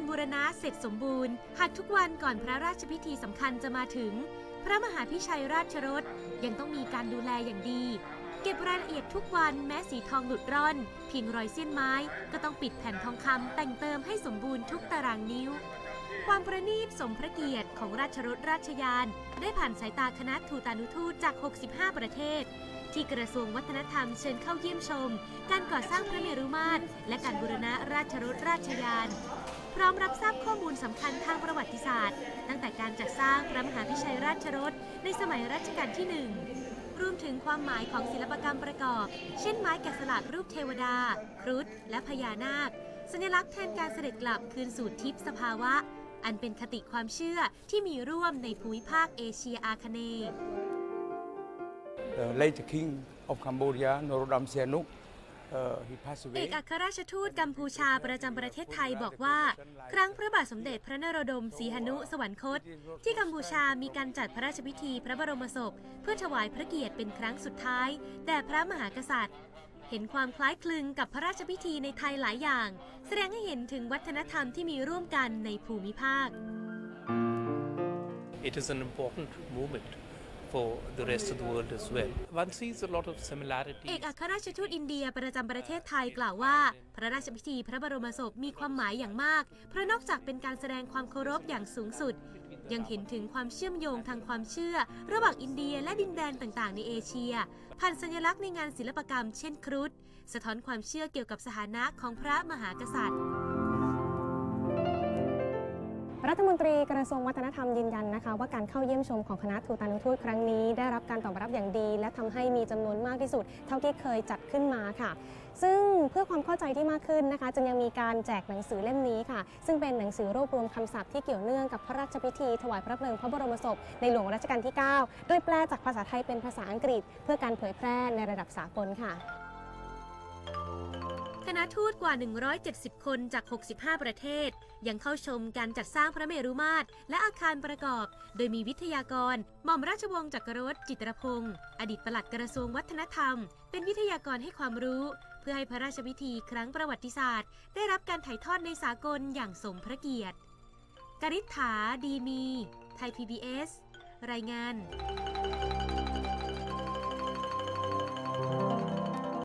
การบูรณะเสร็จสมบูรณ์ หากทุกวันก่อนพระราชพิธีสำคัญจะมาถึง พระมหาพิชัยราชรสยังต้องมีการดูแลอย่างดี เก็บรายละเอียดทุกวันแม้สีทองหลุดร่อน เพียงรอยเส้นไม้ ก็ต้องปิดแผ่นทองคำแต่งเติมให้สมบูรณ์ทุกตารางนิ้ว ความประณีตสมพระเกียรติของราชรถราชยาน ได้ผ่านสายตาคณะทูตานุทูตจาก 65 ประเทศที่กระทรวงวัฒนธรรมเชิญเข้าเยี่ยมชม การก่อสร้างพระเมรุมาตรและการบูรณะราชรถราชยาน พร้อมรับทราบข้อมูลสำคัญทางประวัติศาสตร์ ตั้งแต่การจัดสร้างพระมหาพิชัยราชรถในสมัยรัชกาลที่หนึ่งรวมถึงความหมายของศิลปกรรมประกอบ เช่นไม้แกะสลักรูปเทวดา ครุฑและพญานาค สัญลักษณ์แทนการเสด็จกลับคืนสู่ทิพย์สภาวะ อันเป็นคติความเชื่อที่มีร่วมในภูมิภาคเอเชียอาคเนย์ the late king of Cambodia, Norodom Sihanouk, เอ away. กอัครราชทูตกัมพูชาประจำประเทศไทยบอกว่า ครั้งพระบาทสมเด็จพระนโรดมศรีหนุสวรรคต ที่กัมพูชามีการจัดพระราชพิธีพระบรมศพ เพื่อถวายพระเกียรติเป็นครั้งสุดท้ายแด่พระมหากษัตริย์ เห็นความคล้ายคลึงกับพระราชพิธีในไทยหลายอย่าง แสดงให้เห็นถึงวัฒนธรรมที่มีร่วมกันในภูมิภาค it is an important movement for the rest of the world as well. One sees a lot of เอก similarities. อัครราชทูตอินเดียประจำประเทศไทยกล่าวว่า พระราชพิธีพระบรมศพมีความหมายอย่างมาก เพราะนอกจากเป็นการแสดงความเคารพอย่างสูงสุด ยังเห็นถึงความเชื่อมโยงทางความเชื่อ ระหว่างอินเดียและดินแดนต่างๆ ในเอเชีย ผ่านสัญลักษณ์ในงานศิลปกรรม เช่นครุฑ สะท้อนความเชื่อเกี่ยวกับสถานะของพระมหากษัตริย์ รัฐมนตรีกระทรวงวัฒนธรรมยืนยันนะคะ ว่าการเข้าเยี่ยมชมของคณะทูตานุทูตครั้งนี้ ได้รับการตอบรับอย่างดี และทำให้มีจำนวนมากที่สุด เท่าที่เคยจัดขึ้นมาค่ะ ซึ่งเพื่อความเข้าใจที่มากขึ้นนะคะ จึงยังมีการแจกหนังสือเล่มนี้ค่ะ ซึ่งเป็นหนังสือรวบรวมคำศัพท์ที่เกี่ยวเนื่องกับพระราชพิธี ถวายพระเพลิงพระบรมศพในหลวงรัชกาลที่ 9 โดยแปลจากภาษาไทยเป็นภาษาอังกฤษ เพื่อการเผยแพร่ในระดับสากลค่ะ ณะทูตกว่า 170 คนจาก 65 ประเทศ ยังเข้าชมการจัดสร้างพระเมรุมาตรและอาคารประกอบ โดยมีวิทยากร หม่อมราชวงศ์จักรรสจิตรพงศ์อดีตปลัดกระทรวงวัฒนธรรม เป็นวิทยากรให้ความรู้ เพื่อให้พระราชพิธีครั้งประวัติศาสตร์ ได้รับการถ่ายทอดในสากลอย่างสมพระเกียรติกริษฐาดีมี ไทย PBS รายงาน